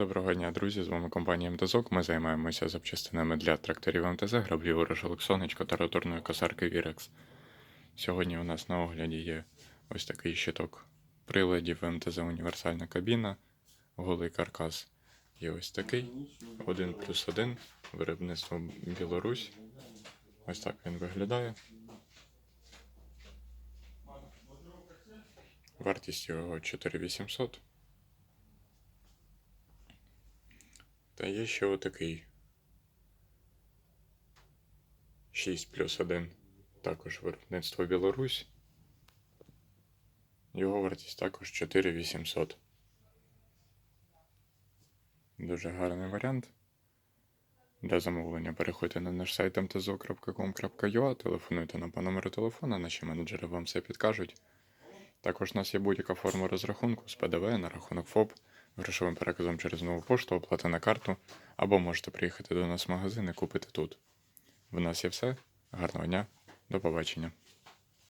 Доброго дня, друзі! З вами компанія МТЗОК. Ми займаємося запчастинами для тракторів МТЗ, граблів уражалок сонечко та роторної косарки Вірекс. Сьогодні у нас на огляді є ось такий щиток приладів МТЗ універсальна кабіна, голий каркас. І ось такий 1 плюс 1, виробництво Білорусь. Ось так він виглядає. Вартість його 4800. Та є ще отакий 6 плюс 1. Також виробництво Білорусь. Його вартість також 4800. Дуже гарний варіант. Для замовлення переходьте на наш сайт mtzo.com.ua, телефонуйте нам по номеру телефона, наші менеджери вам все підкажуть. Також у нас є будь-яка форма розрахунку з ПДВ на рахунок ФОП, грошовим переказом через нову пошту, оплата на карту, або можете приїхати до нас в магазин і купити тут. В нас є все. Гарного дня, до побачення.